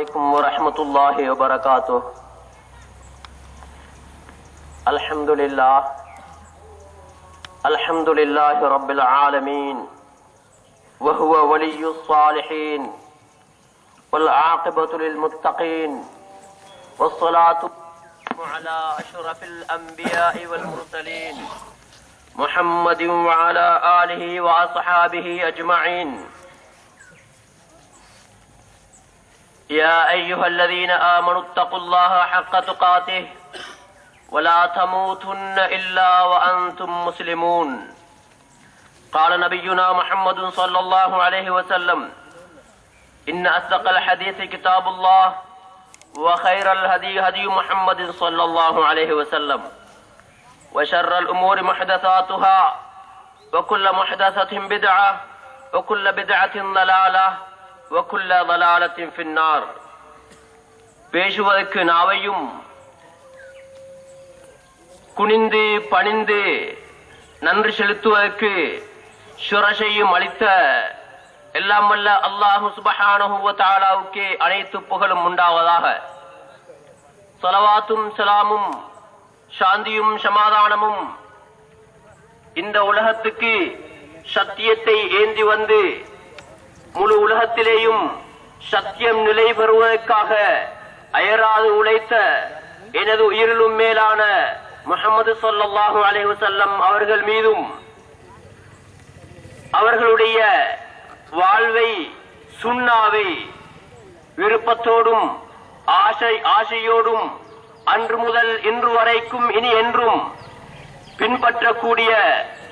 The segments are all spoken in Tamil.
عليكم ورحمة الله وبركاته. الحمد لله. الحمد لله رب العالمين. وهو ولي الصالحين. والعاقبة للمتقين. والصلاة على أشرف الأنبياء والمرسلين. محمد وعلى آله وأصحابه أجمعين. يا أيها الذين آمنوا اتقوا الله حق تقاته ولا تموتن إلا وأنتم مسلمون. قال نبينا محمد صلى الله عليه وسلم إن أصدق الحديث كتاب الله وخير الهدي هدي محمد صلى الله عليه وسلم وشر الأمور محدثاتها وكل محدثة بدعة وكل بدعة ضلالة பின்னார் பேசுவதற்கு நாவையும் குனிந்து பணிந்து நன்றி செலுத்துவதற்கு சுரசையும் அளித்த எல்லாம் வல்ல அல்லாஹு சுபஹானுவுக்கே அனைத்து புகழும் உண்டாவதாக. சலவாத்தும் சலாமும் சாந்தியும் சமாதானமும் இந்த உலகத்துக்கு சத்தியத்தை ஏந்தி வந்து முழு உலகத்திலேயும் சத்தியம் நிலை பெறுவதற்காக அயராது உழைத்த எனது உயிரிலும் மேலான முகமது சொல்லாஹு அலைவசல்லம் செல்லம் அவர்கள் மீதும் அவர்களுடைய வாழ்வை சுண்ணாவை விருப்பத்தோடும் ஆசை ஆசையோடும் அன்று முதல் இன்று வரைக்கும் இனி என்றும் பின்பற்றக்கூடிய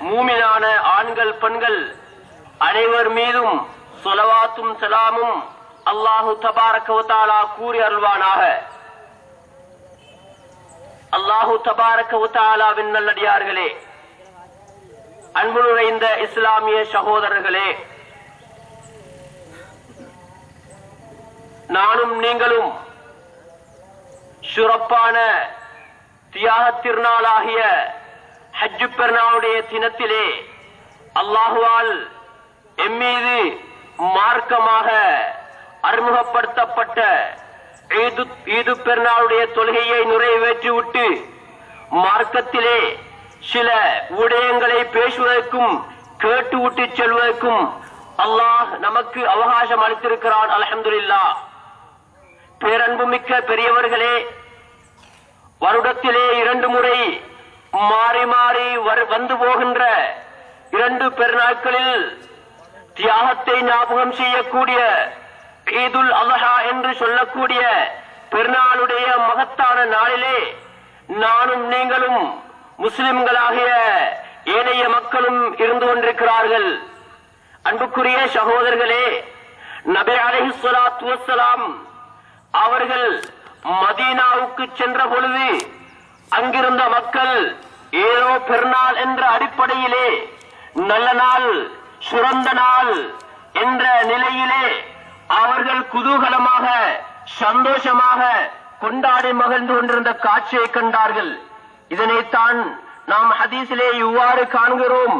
மூமினான ஆண்கள் பெண்கள் அனைவர் மீதும் சொலவாத்தும் சலாமும் அல்லாஹு தபாரக்கவத்தாலா கூறி அருள்வானாக. அல்லாஹு தபாரக்கவத்தாலாவின் நல்லடியார்களே அன்பு நுழைந்த இஸ்லாமிய சகோதரர்களே நானும் நீங்களும் சிறப்பான தியாக திருநாளாகிய ஹஜ்ஜு பெருநாளுடைய தினத்திலே அல்லாஹுவால் எம்மீது மார்க்கமாக அறிமுகப்படுத்தப்பட்ட ஈது ஈது பெருநாளுடைய தொழுகையை நிறைவேற்றிவிட்டு மார்க்கத்திலே சில விடயங்களை பேசுவதற்கும் கேட்டுவிட்டு செல்வதற்கும் அல்லாஹ் நமக்கு அவகாசம் அளித்திருக்கிறான் அலமதுல்லா பேரன்புமிக்க பெரியவர்களே வருடத்திலே இரண்டு முறை மாறி மாறி வந்து போகின்ற இரண்டு பெருநாட்களில் தியாகத்தை ஞாபகம் செய்யக்கூடிய ஈதுல் அலஹா என்று சொல்லக்கூடிய பெருநாளுடைய மகத்தான நாளிலே நானும் நீங்களும் முஸ்லிம்களாகிய ஏனைய மக்களும் இருந்து கொண்டிருக்கிறார்கள். அன்புக்குரிய சகோதரர்களே நபி அலஹி சொலாத்து வசலாம் அவர்கள் மதீனாவுக்கு சென்ற பொழுது அங்கிருந்த மக்கள் ஏதோ பெருநாள் என்ற அடிப்படையிலே நல்ல நாள் சிறந்த நாள் என்ற நிலையிலே அவர்கள் குதூகலமாக சந்தோஷமாக கொண்டாடி மகிழ்ந்து கொண்டிருந்த காட்சியை கண்டார்கள் இதனைத்தான் நாம் ஹதீஸிலே இவ்வாறு காண்கிறோம்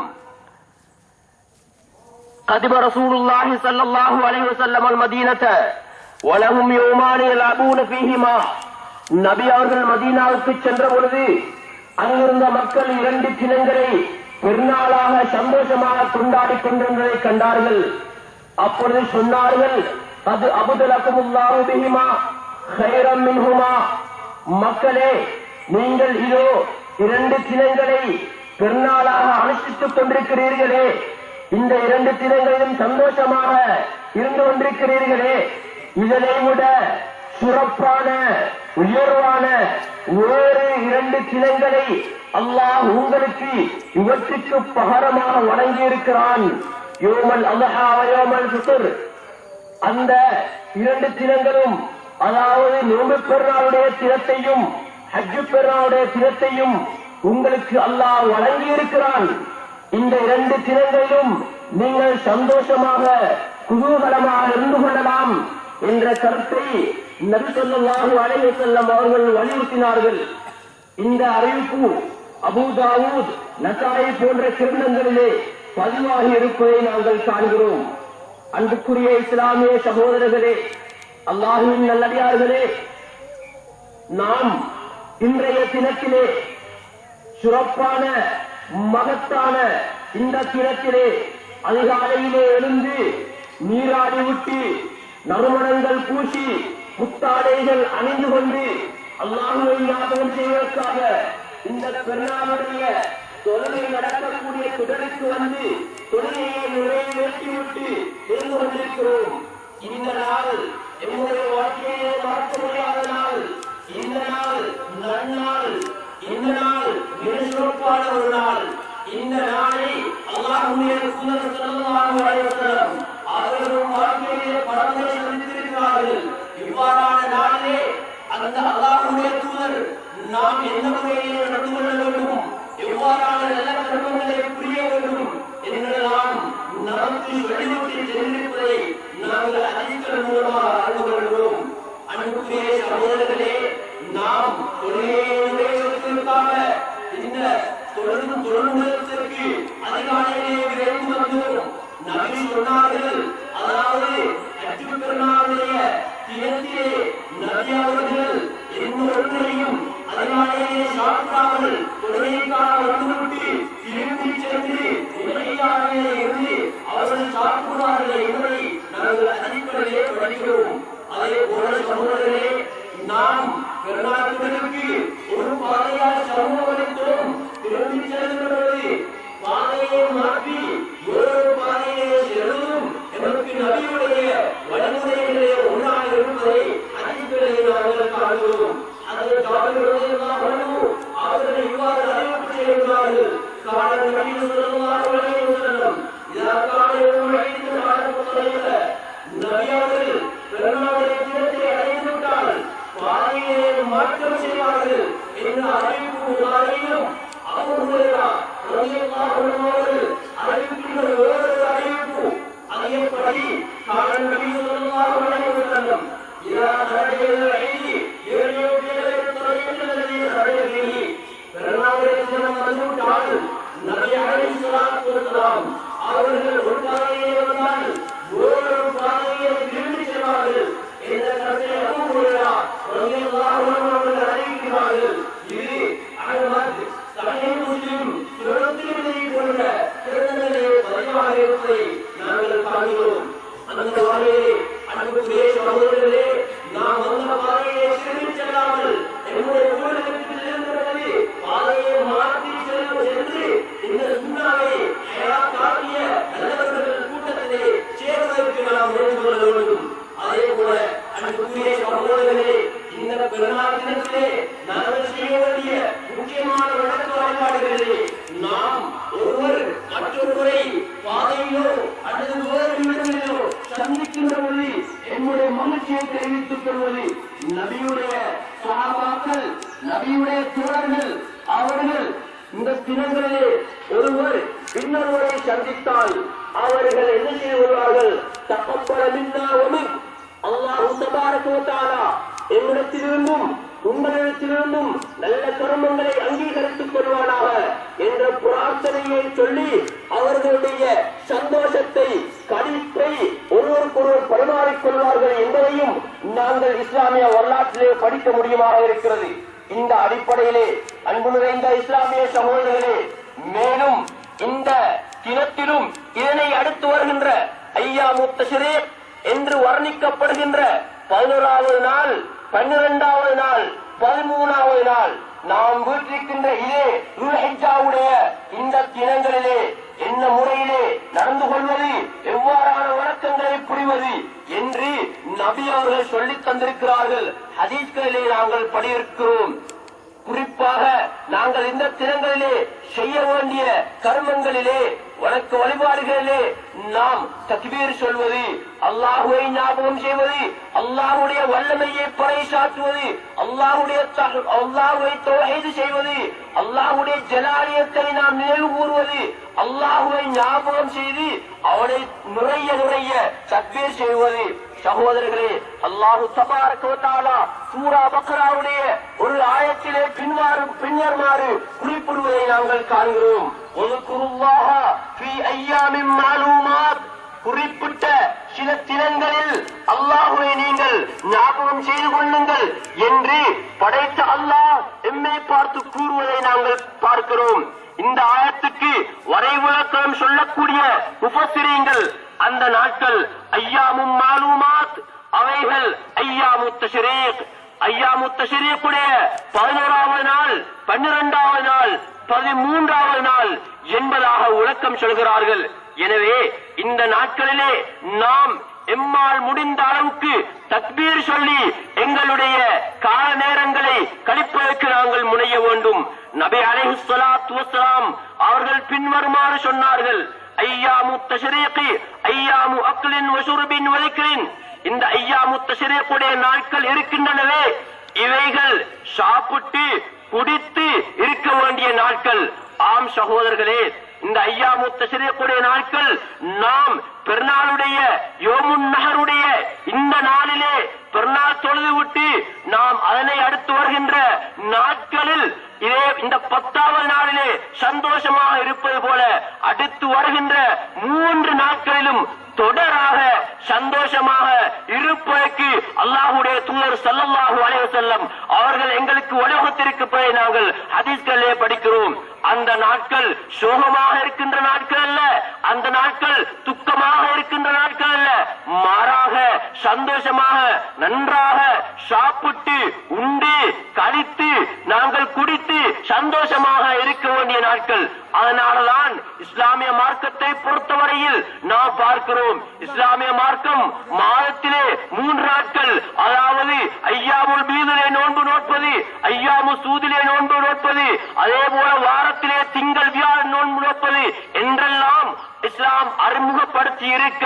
قدم رسول الله صلى الله عليه وسلم المدينة ولهم يومان يلعبون فيهما நபி அவர்கள் மதீனாவுக்கு சென்ற பொழுது அங்கிருந்த மக்கள் இரண்டு தினங்களை பெருநாளாக சந்தோஷமாக கொண்டாடி கொண்டிருந்ததை கண்டார்கள். அப்பொழுது சொன்னார்கள் அது அபுதலக்குமுல்லாஹு ஹைரம் மின்ஹுமா. மக்களே நீங்கள் இதோ இரண்டு தினங்களை பெருநாளாக அனுஷ்டித்துக் கொண்டிருக்கிறீர்களே. இந்த இரண்டு தினங்களிலும் சந்தோஷமாக இருந்து கொண்டிருக்கிறீர்களே. இதனை விட சிறப்பான உயர்வான வேறு இரண்டு தினங்களை அல்லாஹ் உங்களுக்கு இவற்றுக்கு பகரமாக வழங்கியிருக்கிறான் யோமல் அல்லாஹ் யோமல் சுத்தர் அந்த இரண்டு தினங்களும் அதாவது நோம்பு பெருநாளுடைய தினத்தையும் ஹஜ்ஜு பெருநாளுடைய தினத்தையும் உங்களுக்கு அல்லாஹ் வழங்கி இருக்கிறான் இந்த இரண்டு தினங்களிலும் நீங்கள் சந்தோஷமாக குதூகலமாக இருந்து கொள்ளலாம் என்ற கருத்தை நபி ஸல்லல்லாஹு அலைஹி செல்லும் அவர்கள் வலியுறுத்தினார்கள். இந்த அறிவிப்பு அபூ நசாயை போன்ற கிருந்தங்களிலே பதிவாகி இருப்பதை நாங்கள் காண்கிறோம். அன்புக்குரிய இஸ்லாமிய சகோதரர்களே அல்லாஹுவின் நல்லடியார்களே நாம் இன்றைய தினத்திலே சிறப்பான மகத்தான இந்த தினத்திலே அதிகாலையிலே எழுந்து நீராடி விட்டு நறுமணங்கள் பூசி புத்தாடைகள் அணிந்து கொண்டு அல்லாஹுவை ஞாபகம் செய்வதற்காக இந்த பெருநாளுடைய தொழுகை நடக்கக்கூடிய குடலுக்கு வந்து தொழுகையை நிறைவேற்றிவிட்டு இருந்து கொண்டிருக்கிறோம். இந்த நாள் எங்களுடைய வாழ்க்கையை மறக்க முடியாத நாள். இந்த நாள் நன்னாள். இந்த நாள் மிக சிறப்பான ஒரு நாள். இந்த நாளை அல்லாஹ்வுடைய தூதர் ஸல்லல்லாஹு அலைஹி அவர்களும் வாழ்க்கையிலே படங்களை சந்தித்திருக்கிறார்கள் இவ்வாறான நாளிலே அந்த அல்லாஹுடைய தூதர் நாம் எந்த முறையிலே நடந்து கொள்ள வேண்டும் எவ்வாறான நல்ல கர்மங்களை புரிய வேண்டும் என்றெல்லாம் நமக்கு வெளிவிட்டு தெரிந்திருப்பதை நாங்கள் அதிகள் மூலமாக அறிந்து கொள்கிறோம் அன்புக்குரிய சகோதரர்களே நாம் தொழிலே நிறைவேற்றுவதற்காக இந்த தொடர்ந்து தொழில்நுட்பத்திற்கு அதிகாலையிலே விரைந்து வந்தோம். நபி சொன்னார்கள் அதாவது அச்சு தினத்திலே நபி அவர்கள் எந்த ஒன்றையும் அதிகாலையிலே சாப்பிடாமல் தொழிலுக்காக வந்துவிட்டு திரும்பி சென்று உதவியாளர்களே இருந்து அவர்கள் சாப்பிடுவார்கள் என்பதை நாங்கள் அதிகளே சொல்லிக் கொள்வது நபியுடைய சகாபாக்கள் நபியுடைய தோழர்கள் அவர்கள் இந்த தினங்களிலே ஒருவர் இன்னொருவரை சந்தித்தால் அவர்கள் என்ன செய்து கொள்வார்கள்? தப்பப்பட மின்னாவமின் அல்லாஹு தபாரக என்னிடத்திலிருந்தும் உங்களிடத்திலிருந்தும் நல்ல கர்மங்களை அங்கீகரித்துக் கொள்வார்கள் இஸ்லாமிய வரலாற்றிலே படிக்க முடியுமாக இருக்கிறது. இந்த அடிப்படையிலே அன்பு நிறைந்த இஸ்லாமிய சகோதரர்களே மேலும் இந்த தினத்திலும் இதனை அடுத்து வருகின்ற ஐயா முத்தசிரே என்று வர்ணிக்கப்படுகின்ற பதினோராவது நாள் பன்னிரெண்டாவது நாள் பதிமூணாவது நாள் நாம் வீட்டிருக்கின்ற இதே துல்ஹிஜ்ஜாவுடைய இந்த தினங்களிலே என்ன முறையிலே நடந்து கொள்வது எவ்வாறான வணக்கங்களை புரிவது என்று நபி அவர்கள் சொல்லித் தந்திருக்கிறார்கள். ஹதீஸ்களிலே நாங்கள் படியிருக்கிறோம் குறிப்பாக நாங்கள் இந்த தினங்களிலே செய்ய வேண்டிய கர்மங்களிலே வணக்க வழிபாடுகளிலே நாம் தக்பீர் சொல்வது அல்லாஹுவை ஞாபகம் செய்வது அல்லாஹுடைய வல்லமையை பறைசாற்றுவது அல்லாஹுடைய அல்லாஹுவை தொகைது செய்வது அல்லாஹுடைய ஜலாலியத்தை நாம் நினைவு கூறுவது அல்லாஹுவை ஞாபகம் செய்து அவனை நிறைய நிறைய தக்பீர் செய்வது. சகோதரர்களே அல்லாஹு தபாரக சூரா பக்ராவுடைய ஒரு ஆயத்திலே பின்வாறு பின்வருமாறு குறிப்பிடுவதை நாங்கள் காண்கிறோம். ஒதுக்குருல்லாஹ ஃபீ குறிப்பிட்ட சில தினங்களில் அல்லாஹுவை நீங்கள் ஞாபகம் செய்து கொள்ளுங்கள் என்று படைத்த அல்லாஹ் எம்மை பார்த்து கூறுவதை நாங்கள் பார்க்கிறோம். இந்த ஆயத்துக்கு வரைவிலக்கம் சொல்லக்கூடிய உபசிரியங்கள் அந்த நாட்கள் ஐயாமும் மாலுமாத் அவைகள் ஐயாமு தஷ்ரீக். ஐயாமு தஷ்ரீக்குடைய பதினோராவது நாள் பன்னிரெண்டாவது நாள் பதிமூன்றாவது நாள் என்பதாக விளக்கம் சொல்கிறார்கள். எனவே இந்த நாட்களிலே நாம் எம்மால் முடிந்த அளவுக்கு தக்பீர் சொல்லி எங்களுடைய கால நேரங்களை கழிப்பதற்கு நாங்கள் முனைய வேண்டும். நபி அலைஹி சலாத்துலாம் அவர்கள் பின்வருமாறு சொன்னார்கள் ஐயாமு தஷ்ரீகி ஐயாமு அக்லின் வசூர்பின் வலிக்கின் இந்த ஐயாமு சிறியக்கூடிய நாட்கள் இருக்கின்றனவே. இவைகள் சாப்பிட்டு குடித்து இருக்க வேண்டிய நாட்கள். ஆம் சகோதரர்களே இந்த ஐயா முத்தசிரியக்கூடிய நாட்கள் நாம் பெருநாளுடைய யோமுன் நகருடைய இந்த நாளிலே பெருநாள் தொழுது விட்டு நாம் அதனை அடுத்து வருகின்ற நாட்களில் இதே இந்த பத்தாவது நாளிலே சந்தோஷமாக இருப்பது போல அடுத்து வருகின்ற மூன்று நாட்களிலும் தொடராக சந்தோஷமாக இருப்பதற்கு அல்லாஹுடைய தூதர் ஸல்லல்லாஹு அலைய செல்லம் அவர்கள் எங்களுக்கு உலகத்திற்கு போய் நாங்கள் ஹதீஸ்களிலே படிக்கிறோம். அந்த நாட்கள் சோகமாக இருக்கின்ற நாட்கள் அல்ல அந்த நாட்கள் துக்கமாக இருக்கின்ற நாட்கள் அல்ல. மாறாக சந்தோஷமாக நன்றாக சாப்பிட்டு உண்டு கழித்து நாங்கள் குடித்து சந்தோஷமாக இருக்க வேண்டிய நாட்கள் அதனாலதான் இஸ்லாமிய மார்க்கத்தை பொறுத்தவரையில் நாம் பார்க்கிறோம். இஸ்லாமிய மார்க்கம் மாதத்திலே மூன்று நாட்கள் அதாவது ஐயாமுல் பீதிலே நோன்பு நோட்பது ஐயாமு சூதிலே நோன்பு நோட்பது அதே போல வாரத்திலே திங்கள் வியாழன் நோன்பு நோட்பது என்றெல்லாம் இஸ்லாம் அறிமுகப்படுத்தி இருக்க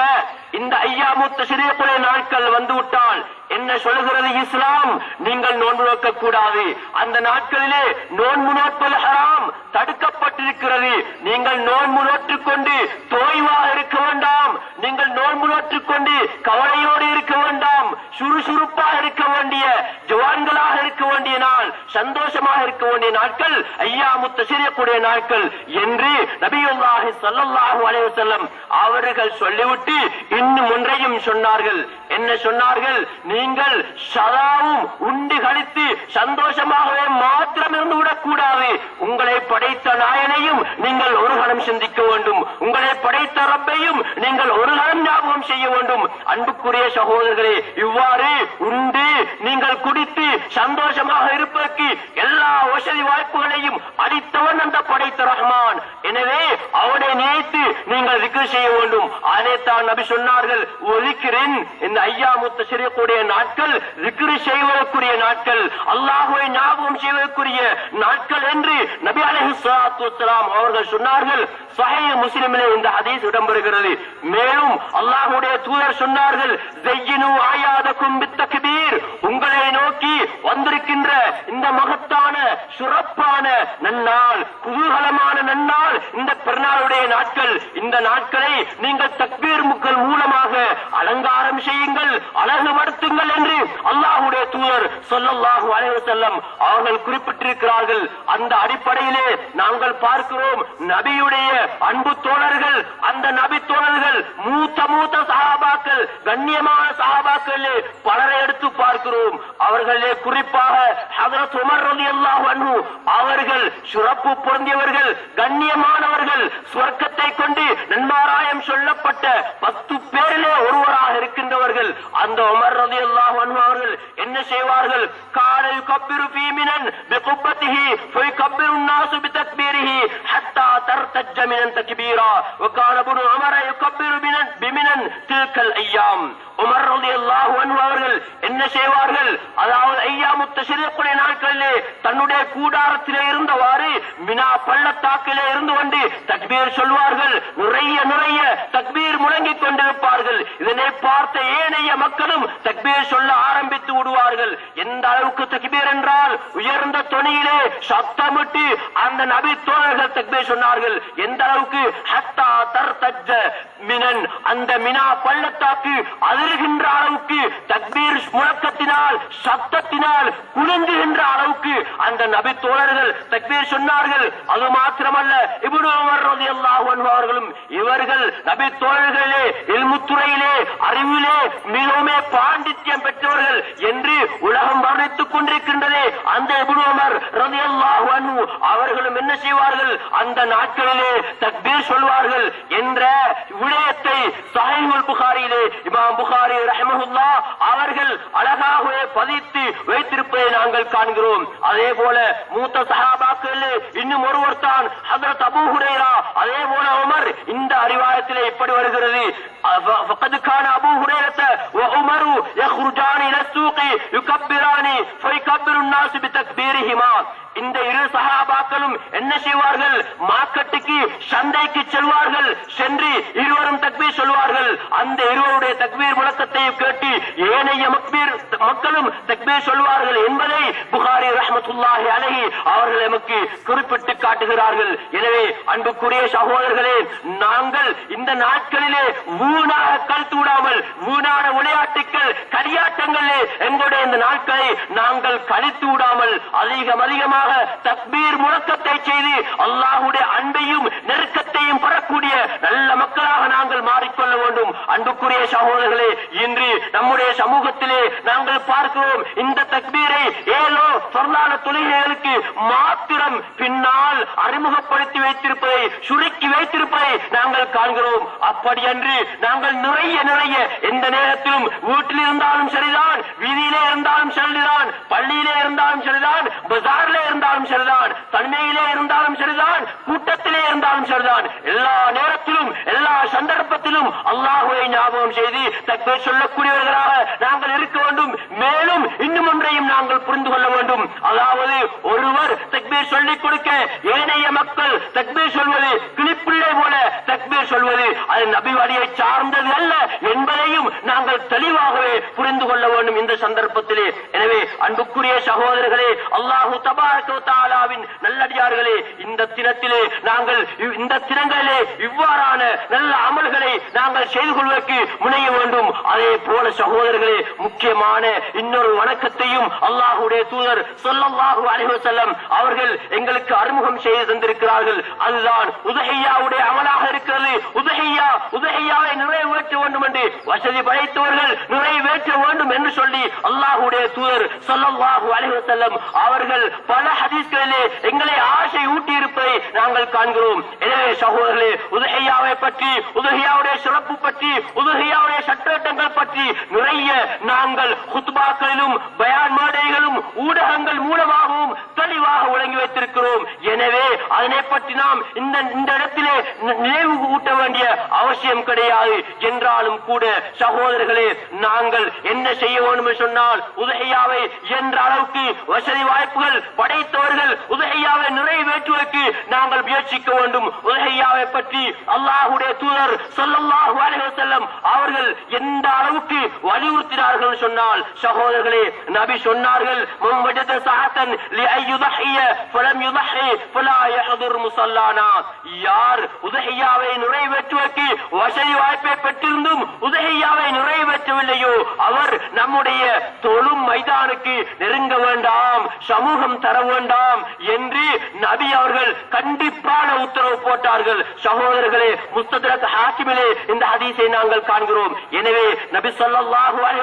இந்த ஐயாமு தஷ்ரீக்குடைய நாட்கள் வந்துவிட்டால் என்ன சொல்லுகிறது இஸ்லாம்? நீங்கள் நோன்பு நோக்க கூடாது அந்த நாட்களிலே நோன்பு நோட்பது ஹராம் தடுக்கப்பட்டிருக்கிறது. நீங்கள் நோன்பு நோற்றுக் கொண்டு தோய்வாக இருக்க வேண்டாம். நீங்கள் நோன்பு நோற்றுக் கொண்டு கவலையோடு இருக்க வேண்டாம். சுறுசுறுப்பாக இருக்க வேண்டிய ஜவான்களாக இருக்க வேண்டிய நாள் சந்தோஷமாக இருக்க வேண்டிய நாட்கள் ஐயா முத்தசிரியக்கூடிய நாட்கள் என்று நபியுல்லாஹி சல்லாஹூ அலைவசல்லம் அவர்கள் சொல்லிவிட்டு இன்னும் ஒன்றையும் சொன்னார்கள். என்ன சொன்னார்கள்? நீங்கள் சதாவும் உண்டு கழித்து சந்தோஷமாகவே மாத்திரம் இருந்து விடக்கூடாது. உங்களை படைத்த நாயனையும் நீங்கள் ஒரு கணம் சிந்திக்க வேண்டும். உங்களை படைத்த ரப்பையும் நீங்கள் ஒரு கணம் ஞாபகம் செய்ய வேண்டும். அன்புக்குரிய சகோதரர்களே இவ்வாறு உண்டு நீங்கள் குடித்து சந்தோஷமாக இருப்பதற்கு எல்லா வசதி வாய்ப்புகளையும் அளித்தவன் அந்த படைத்த ரஹ்மான். எனவே அவனை நினைத்து நீங்கள் திக்ரு செய்ய வேண்டும். அதைத்தான் நபி சொன்னார்கள் ஒலிக்கிறேன் இந்த ஐயாமுத்த சிறியக்கூடிய நாட்கள் விக்ரி செய்வதற்குரிய நாட்கள் அல்லாஹுவை ஞாபகம் செய்வதற்குரிய நாட்கள் என்று நபி அலஹி ஸலாத்து அவர்கள் சொன்னார்கள். சஹைய முஸ்லிமிலே இந்த ஹதீஸ் இடம்பெறுகிறது. மேலும் அல்லாஹுடைய தூதர் சொன்னார்கள் ஜையினு ஆயாதக்கும் பித்தக்பீர். உங்களை நோக்கி வந்திருக்கின்ற இந்த மகத்தா சிறப்பான நன்னாள் குதூகலமான நன்னாள் இந்த பிறநாளுடைய நாட்கள். இந்த நாட்களை நீங்கள் தக்பீர் முக்கள் மூலமாக அலங்காரம் செய்யுங்கள் அழகுபடுத்துங்கள் என்று அல்லாஹுடைய தூதர் சொல்லல்லாஹு செல்லம் அவர்கள் குறிப்பிட்டிருக்கிறார்கள். அந்த அடிப்படையிலே நாங்கள் பார்க்கிறோம் நபியுடைய அன்பு தோழர்கள் அந்த நபி தோழர்கள் மூத்த மூத்த சகாபாக்கள் கண்ணியமான சகாபாக்கள் பலரை எடுத்து பார்க்கிறோம். அவர்களே குறிப்பாக ஹதரத் உமர் ரலியல்லாஹு அல்லாஹு அவர்கள் சுரப்பு பொருந்தியவர்கள் கண்ணியமானவர்கள் சுவர்க்கத்தை கொண்டு நன்மாராயம் சொல்லப்பட்ட பத்து பேரிலே ஒருவராக இருக்கின்றவர்கள். அந்த உமர் ரதி அல்லாஹ் அவர்கள் என்ன செய்வார்கள்? காலில் கப்பிரு பீமினன் பிகுப்பத்திஹி பொய் கப்பிரு நாசு பிதக்பீரிஹி ஹத்தா தர்தஜ்ஜ தக்பீரா. வகான புனு அமர யுகப்பிரு பிமினன் தில்கல் ஐயாம். உமர் அவர்கள் என்ன செய்வார்கள்? அதாவது ஐயா முத்த சிறுக்குடைய நாட்களிலே தன்னுடைய கூடாரத்திலே இருந்தவாறு மினா பள்ளத்தாக்கிலே இருந்து கொண்டு தக்பீர் சொல்வார்கள். நிறைய நிறைய தக்பீர் முழங்கிக் கொண்டிருப்பார்கள். இதனை பார்த்த ஏனைய மக்களும் தக்பீர் சொல்ல ஆரம்பித்து விடுவார்கள். எந்த அளவுக்கு தக்பீர் என்றால் உயர்ந்த தொனியிலே சத்தமிட்டு அந்த நபி தோழர்கள் தக்பீர் சொன்னார்கள். எந்த அளவுக்கு? ஹத்தா தர் தஜ்ஜ மினன். அந்த மினா பள்ளத்தாக்கு அது அதிர்கின்ற அளவுக்கு தக்பீர் முழக்கத்தினால் சத்தத்தினால் குலுங்குகின்ற அளவுக்கு அந்த நபி தோழர்கள் தக்பீர் சொன்னார்கள். அது மாத்திரமல்ல இப்னு உமர் ரலியல்லாஹு அன்ஹு அவர்களும் இவர்கள் நபி தோழர்களே இல்முத்துறையிலே அறிவிலே மிகவுமே பாண்டித்யம் பெற்றவர்கள் என்று உலகம் வர்ணித்துக் கொண்டிருக்கின்றதே. அந்த இப்னு உமர் ரலியல்லாஹு அன்ஹு அவர்களும் என்ன செய்வார்கள்? அந்த நாட்களிலே தக்பீர் சொல்வார்கள் என்ற விடயத்தை சஹீஹுல் புகாரியிலே இமாம் புகாரி ரஹ்மஹுல்லா அவர்கள் அழகாகவே பதித்து வைத்திருப்பதை நாங்கள் காண்கிறோம் அதே போல மூத்த சஹாபாக்கள் இன்னும் ஒருவர் தான் ஹஜரத் அபூ ஹுரைரா அதே போல உமர் இந்த அறிவாயத்திலே இப்படி வருகிறது فقد كان أبو هريرة وعمر يخرجان إلى السوق يكبران فيكبر الناس بتكبيرهما இந்த இரு சகாபாக்களும் என்ன செய்வார்கள்? மார்க்கெட்டுக்கு சந்தைக்கு செல்வார்கள். சென்று இருவரும் தக்பீர் சொல்வார்கள். அந்த இருவருடைய தக்பீர் முழக்கத்தை கேட்டு ஏனைய மக்பீர் மக்களும் தக்பீர் சொல்வார்கள் என்பதை புகாரி ரஹமத்துல்லாஹி அலஹி அவர்கள் எமக்கு குறிப்பிட்டு காட்டுகிறார்கள். எனவே அன்புக்குரிய சகோதரர்களே நாங்கள் இந்த நாட்களிலே வீணாக கல் தூடாமல் வீணான விளையாட்டுக்கள் களியாட்டங்களிலே எங்களுடைய இந்த நாட்களை நாங்கள் கழித்து விடாமல் அதிகம் அதிகமாக தக்பீர் முழக்கத்தை செய்து அல்லாஹுடைய அன்பையும் நெருக்கத்தையும் பெறக்கூடிய நல்ல மக்களாக நாங்கள் மாறிக்கொள்ள வேண்டும். அன்புக்குரிய சகோதரர்களே இன்று நம்முடைய சமூகத்திலே நாங்கள் என்று பார்க்கிறோம். இந்த தக்பீரை ஏழோ சொல்லான தொழுகைகளுக்கு மாத்திரம் பின்னால் அறிமுகப்படுத்தி வைத்திருப்பதை சுருக்கி வைத்திருப்பதை நாங்கள் காண்கிறோம். அப்படியன்று நாங்கள் நிறைய நிறைய எந்த நேரத்திலும் வீட்டில் இருந்தாலும் சரிதான் வீதியிலே இருந்தாலும் சரிதான் பள்ளியிலே இருந்தாலும் சரிதான் பஜார்ல இருந்தாலும் சரிதான் தனிமையிலே இருந்தாலும் சரிதான் கூட்டத்திலே இருந்தாலும் சரிதான். எல்லா நேரத்திலும் எல்லா சந்தர்ப்பத்திலும் அல்லாஹுவை ஞாபகம் செய்து தக்கை சொல்லக்கூடியவர்களாக நாங்கள் இருக்க வேண்டும். மேலும் இன்னும் ஒன்றையும் நாங்கள் புரிந்து கொள்ள வேண்டும். அதாவது ஒருவர் தக்பீர் சொல்லிக் கொடுக்க ஏனைய மக்கள் தக்பீர் சொல்வது கிளிப்பிள்ளை போல தக்பீர் சொல்வது அது நபி சார்ந்தது அல்ல என்பதையும் நாங்கள் தெளிவாகவே புரிந்து கொள்ள வேண்டும் இந்த சந்தர்ப்பத்திலே. எனவே அன்புக்குரிய சகோதரர்களே அல்லாஹு தபாரக தாலாவின் நல்லடியார்களே இந்த தினத்திலே நாங்கள் இந்த தினங்களிலே இவ்வாறான நல்ல அமல்களை நாங்கள் செய்து கொள்வதற்கு முனைய வேண்டும். அதே போல சகோதரர்களே முக்கியமான இன்னொரு வணக்கத்தையும் அல்லாஹுடைய தூதர் சொல்லல்லாஹு அலைஹி வஸல்லம் அவர்கள் எங்களுக்கு அறிமுகம் செய்து தந்திருக்கிறார்கள். அதுதான் உதகையாவுடைய அமலாக இருக்கிறது. உதகையா உதகையாவை நிறைவேற்ற வேண்டும் என்று வசதி படைத்தவர்கள் நிறைவேற்ற வேண்டும் என்று சொல்லி அல்லாஹுடைய தூதர் சொல்லல்லாஹு அலைஹி வஸல்லம் அவர்கள் பல ஹதீஸ்களிலே எங்களை ஆசை ஊட்டி இருப்பதை நாங்கள் காண்கிறோம். எனவே சகோதரர்களே உதகையாவை பற்றி உதகையாவுடைய சிறப்பு பற்றி உதகையாவுடைய சட்டங்கள் பற்றி நிறைய நாங்கள் குத்பாக்களிலும் பயான் மேடைகளும் ஊடகங்கள் மூலமாகவும் தெளிவாக வழங்கி வைத்திருக்கிறோம். எனவே அதனை பற்றி நாம் இந்த இந்த இடத்திலே நினைவு ஊட்ட வேண்டிய அவசியம் கிடையாது. என்றாலும் கூட சகோதரர்களே நாங்கள் என்ன செய்ய வேண்டும் என்று சொன்னால் உதகையாவை என்ற அளவுக்கு வசதி வாய்ப்புகள் படைத்தவர்கள் உதகையாவை நிறைவேற்றுவதற்கு நாங்கள் முயற்சிக்க வேண்டும். உதகையாவை பற்றி அல்லாஹுடைய தூதர் சொல்லல்லாஹு செல்லம் அவர்கள் எந்த அளவுக்கு வலியுறுத்தினார்கள் சொன்னால் சகோதரர்களே நபி சொன்னார்கள் முன்வஜத வஜத சஹத்தன் லிஅய்யுதஹிய ஃபலம் யுதஹி ஃபலா யஹதுர் முஸல்லானா யார் உதஹியாவை நிறைவேற்றுவதற்கு வசதி வாய்ப்பை பெற்றிருந்தும் உதஹியாவை நிறைவேற்றவில்லையோ அவர் நம்முடைய தொழும் மைதானுக்கு நெருங்க வேண்டாம் சமூகம் தர வேண்டாம் என்று நபி அவர்கள் கண்டிப்பான உத்தரவு போட்டார்கள். சகோதரர்களே முஸ்தத்ரத் ஹாக்கிமிலே இந்த ஹதீஸை நாங்கள் காண்கிறோம். எனவே நபி ஸல்லல்லாஹு அலைஹி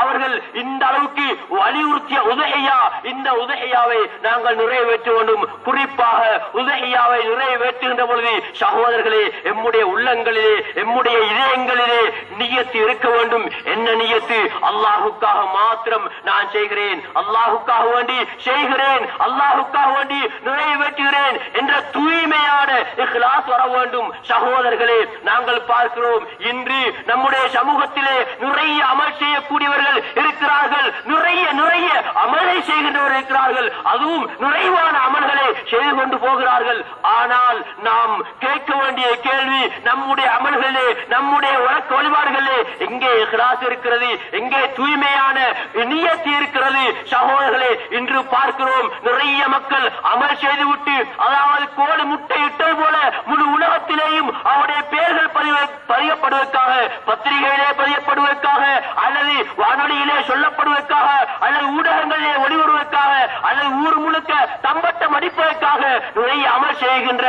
அவர் அவர்கள் இந்த அளவுக்கு வலியுறுத்திய உதகையா? இந்த உதகையாவை நாங்கள் நிறைவேற்ற வேண்டும். குறிப்பாக உதகையாவை நிறைவேற்றுகின்ற பொழுது சகோதரர்களே எம்முடைய உள்ளங்களிலே எம்முடைய இதயங்களிலே நியத்து இருக்க வேண்டும். என்ன நியத்து? அல்லாஹுக்காக மாத்திரம் நான் செய்கிறேன். அல்லாஹுக்காக வேண்டி செய்கிறேன். அல்லாஹுக்காக வேண்டி நிறைவேற்றுகிறேன் என்ற தூய்மையான இஹ்லாஸ் வர வேண்டும். சகோதரர்களே நாங்கள் பார்க்கிறோம் இன்று நம்முடைய சமூகத்திலே நிறைய அமல் செய்யக்கூடியவர்கள் இருக்கிறார்கள். நிறைய நிறைய அமலை செய்கின்றவர்கள் இருக்கிறார்கள். அதுவும் நிறைவான அமல்களை செய்து கொண்டு போகிறார்கள். ஆனால் நாம் கேட்க வேண்டிய கேள்வி நம்முடைய அமல்களே நம்முடைய வழக்க வழிபாடுகளே எங்கே கிராஸ் இருக்கிறது எங்கே தூய்மையான நியத்தி இருக்கிறது. சகோதரர்களே இன்று பார்க்கிறோம் நிறைய மக்கள் அமல் செய்துவிட்டு அதாவது கோழி முட்டை இட்டது போல முழு உலகத்திலேயும் அவருடைய பெயர்கள் பதிவு- பதியப்படுவதற்காக பத்திரிகையிலே பதியப்படுவதற்காக அல்லது வானொலியிலே சொல்லப்படுவதற்காக அல்லது ஊடகங்களிலே ஒளிவருவதற்காக அல்லது ஊர் முழுக்க தம்பட்டம் அடிப்பதற்காக நிறைய அமல் செய்கின்ற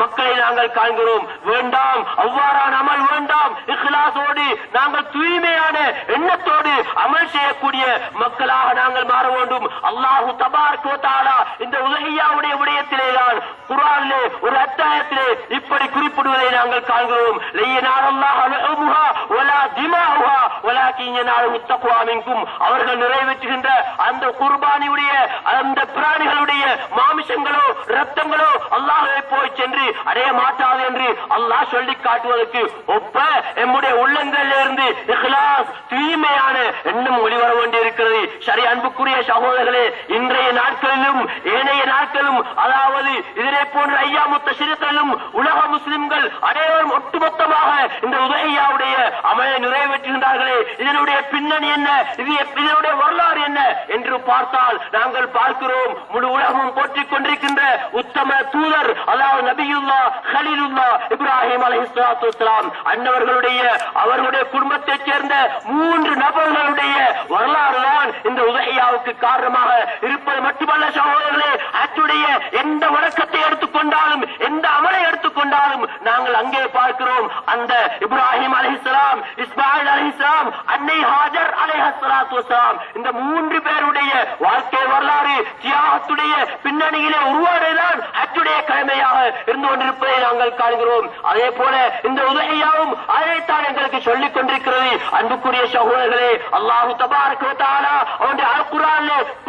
மக்களை நாங்கள் காண்கிறோம். வேண்டாம் அவ்வாறான அமல் வேண்டாம். இஹ்லாசோடு நாங்கள் தூய்மையான எண்ணத்தோடு அமல் செய்யக்கூடிய மக்களாக நாங்கள் மாற வேண்டும். அல்லாஹு தபார் கோத்தாலா இந்த உலகையாவுடைய விடயத்திலே தான் குர்ஆனிலே ஒரு அத்தாயத்திலே இப்படி குறிப்பிடுவதை நாங்கள் காண்கிறோம். அவர்கள் நிறைவேற்றுகின்ற அந்த குர்பானியுடைய அந்த பிராணிகளுடைய மாமி மாமிசங்களோ ரத்தங்களோ அல்லாஹை போய் சென்று அடைய மாட்டாது என்று அல்லாஹ் சொல்லி காட்டுவதற்கு ஒப்ப எம்முடைய உள்ளங்களில் இருந்து தூய்மையான எண்ணம் ஒளிவர வேண்டியிருக்கிறது. சரி அன்புக்குரிய சகோதரர்களே இன்றைய நாட்களிலும் ஏனைய நாட்களும் அதாவது இதனை போன்ற ஐயா முத்த சிறுத்தலும் உலக முஸ்லிம்கள் அனைவரும் ஒட்டுமொத்தமாக இந்த உதயாவுடைய அமலை நிறைவேற்றுகின்றார்களே. இதனுடைய பின்னணி என்ன? இது இதனுடைய வரலாறு என்ன? என்று பார்த்தால் நாங்கள் பார்க்கிறோம் முழு உலகமும் போற்றிக் கொண்டிருக்கின்ற உத்தம தூதர் அதாவது நபியுல்லா ஹலிலுல்லா இப்ராஹிம் அலி இஸ்லாத்து இஸ்லாம் அன்னவர்களுடைய அவர்களுடைய குடும்பத்தைச் சேர்ந்த மூன்று நபர்களுடைய வரலாறு தான் இந்த உதகையாவுக்கு காரணமாக இருப்பது. மட்டுமல்ல சகோதரர்களே அச்சுடைய எந்த வழக்கத்தை எடுத்துக்கொண்டாலும் எந்த அமலை எடுத்துக்கொண்டாலும் நாங்கள் அங்கே பார்க்கிறோம். அந்த இப்ராஹிம் அலி இஸ்லாம் இஸ்மாயில் அலி இஸ்லாம் அன்னை ஹாஜர் அலைஹிஸ்ஸலாத்து வஸ்ஸலாம் இந்த மூன்று பேருடைய வாழ்க்கை வரலாறு தியாகத்துடைய பின்னணி பின்னணியிலே உருவாடுதான் அச்சுடைய கடமையாக இருந்து கொண்டிருப்பதை நாங்கள் காண்கிறோம். அதே போல இந்த உதவியாவும் அதைத்தான் எங்களுக்கு சொல்லிக் கொண்டிருக்கிறது. அன்புக்குரிய சகோதரர்களே அல்லாஹு தபாரக் வ தஆலா அவனுடைய அல்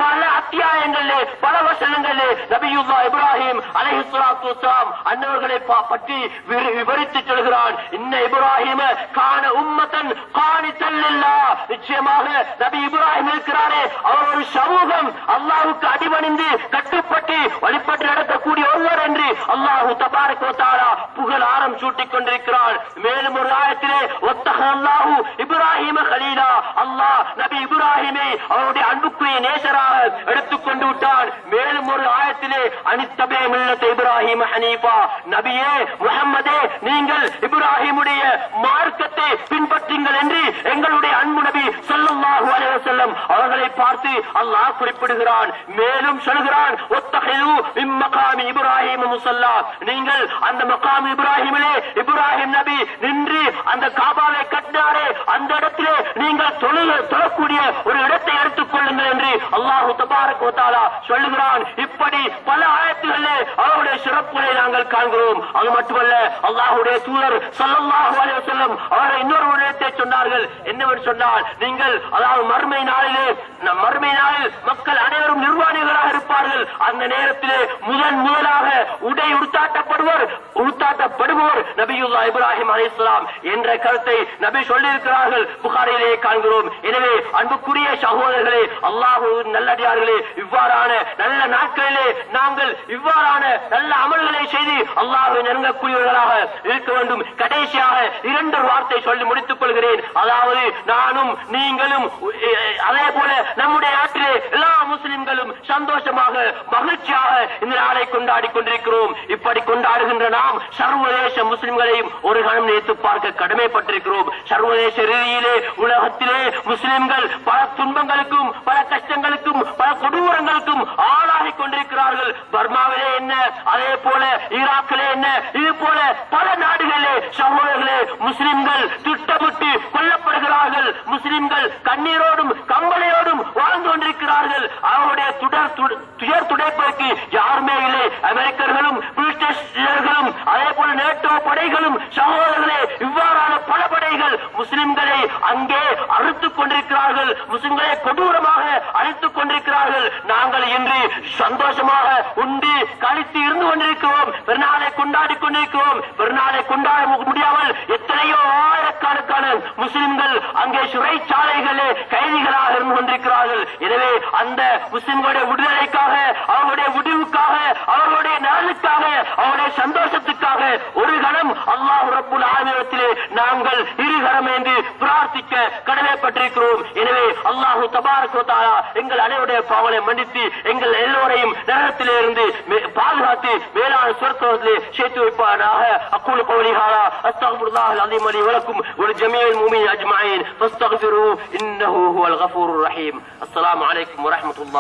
பல அத்தியாயங்களிலே பல வசனங்களிலே நபியுல்லா இப்ராஹிம் அலைஹிஸ்ஸலாத்து வஸ்ஸலாம் அன்னவர்களை பற்றி விவரித்து சொல்கிறான். இன்ன இப்ராஹிம காண உம்மத்தன் காணித்தல் லில்லாஹ் நிச்சயமாக நபி இப்ராஹிம் இருக்கிறாரே. அவர் ஒரு சமூகம். அல்லாஹ்வுக்கு அடிபணிந்து கட்டுப்பட்டு வழிபட்டு நடத்தக்கூடிய ஒருவர் என்று அல்லாஹு தபாரக் வ தஆலா புகழாரம் சூட்டிக் கொண்டிருக்கிறார் மேலும் ஒரு ஆயத்திலே ஒத்தக அல்லாஹு இப்ராஹிம கலீலா அல்லாஹ் நபி இப்ராஹிமை அவருடைய அன்புக்குரிய நேசராக எடுத்துக்கொண்டு விட்டான். மேலும் ஒரு ஆயத்திலே அனித்தபே மில்லத் இப்ராஹிம் ஹனீஃபா. நபியே முகம்மதே நீங்கள் இப்ராஹிமுடைய மார்க்கத்தை பின்பற்றுங்கள் என்று எங்களுடைய அன்பு நபி சொல்லும் அவர்களை பார்த்து அல்லாஹ் குறிப்பிடுகிறான். மேலும் சொல்கிறான் ஒத்தகை இப்ராஹிம் முசல்லா நீங்கள் அந்த மக்காம் இப்ராஹிமிலே இப்ராஹிம் நபி நின்று அந்த காபாவை கட்டினாரே. அந்த இடத்திலே நீங்கள் தொழில் தொழக்கூடிய ஒரு இடத்தை எடுத்துக் கொள்ளுங்கள் என்று அல்லாஹு தபாரக் சொல்லுகிறான். இப்படி பல ஆயத்துகளிலே அவருடைய சிறப்புகளை நாங்கள் காண்கிறோம். அது மட்டுமல்ல அல்லாஹுடைய தூதர் சல்லாஹு அலைஹி வஸல்லம் அவரை இன்னொரு இடத்தை சொன்னார்கள். என்னவென்று சொன்னால் நீங்கள் அதாவது மறுமை நாளிலே மறுமை நாளில் மக்கள் அனைவரும் நிர்வாணிகளாக இருப்பார்கள். அந்த நேரத்திலே முதன் முதலாக உடை உடுத்தாட்டப்படுவர் உடுத்தாட்டப்படுவோர் நபியுல்லா இப்ராஹிம் அலைஹிஸ்ஸலாம் என்ற கருத்தை நபி சொல்லியிருக்கிறார்கள். புகாரிலே காண்கிறோம். எனவே அன்புக்குரிய சகோதரர்களே அல்லாஹூ நல்லடியார்களே இவ்வாறான நல்ல நாட்களிலே நாங்கள் இவ்வாறான நல்ல அமல்களை செய்து அல்லாஹை நெருங்கக்கூடியவர்களாக இருக்க வேண்டும். கடைசியாக இரண்டு வார்த்தை சொல்லி முடித்துக் கொள்கிறேன். அதாவது நானும் நீங்களும் அதே போல நம்முடைய நாட்டிலே எல்லா முஸ்லிம்களும் சந்தோஷமாக மகிழ்ச்சியாக இந்த நாளை கொண்டாடி கொண்டிருக்கிறோம். இப்படி கொண்டாடுகின்ற நாம் சர்வதேச முஸ்லிம்களையும் ஒரு கணம் நினைத்து பார்க்க கடமைப்பட்டிருக்கிறோம். சர்வதேச ரீதியிலே உலகத்திலே முஸ்லிம்கள் பல துன்பங்களுக்கும் பல கஷ்டங்களுக்கும் பல கொடூரங்களுக்கும் ஆளாகி கொண்டிருக்கிறார்கள். பர்மாவிலே என்ன? அதே போல ஈராக்கிலே என்ன? இது போல பல நாடுகளிலே சகோதரர்களே முஸ்லிம்கள் திட்டமிட்டு கொல்லப்படுகிறார்கள். முஸ்லிம்கள் கண்ணீரோடும் கம்பளையோடும் வாழ்ந்து கொண்டிருக்கிறார்கள். அவருடைய துடர் துயர் துயர் துடைப்பதற்கு யாருமே இல்லை. அமெரிக்கர்களும் பிரிட்டிஷர்களும் அதே போல நேட்டோ படைகளும் சகோதரர்களே இவ்வாறான பல படைகள் முஸ்லிம்களை அங்கே அறுத்துக் கொண்டிருக்கிறார்கள். முஸ்லிம்களை கொடூரமாக அழித்துக் கொண்டிருக்கிறார்கள். நாங்கள் இன்று சந்தோஷமாக உண்டு கழித்து இருந்து கொண்டிருக்கிறோம். பெருநாளை கொண்டாடி கொண்டிருக்கிறோம். பெருநாளை கொண்டாட முடியாமல் எத்தனையோ ஆயிரக்கணக்கான முஸ்லிம்கள் அங்கே சிறைச்சாலைகளே கைதிகளாக இருந்து கொண்டிருக்கிறார்கள். எனவே அந்த முஸ்லிம்களுடைய விடுதலைக்காக அவர்களுடைய விடிவுக்காக அவர்களுடைய நலனுக்காக அவருடைய சந்தோஷத்துக்காக ஒரு கணம் அல்லாஹ் ரப்புல் ஆலமீனத்திலே நாங்கள் இரு கரம் என்று பிரார்த்திக்க கடமைப்பட்டிருக்கிறோம் எனவே அல்லாஹு தபாரக் வ தஆலா எங்கள் அனைவருடைய பாவனை மன்னித்து எங்கள் எல்லோரையும் நரகத்திலே இருந்து மே- பாதுகாத்து மேலான சொர்க்கத்திலே சேர்த்து வைப்பானாக அக்கூல قولي هذا استغفر الله العظيم لي ولكم ولجميع المؤمنين اجمعين فاستغفروه انه هو الغفور الرحيم السلام عليكم ورحمه الله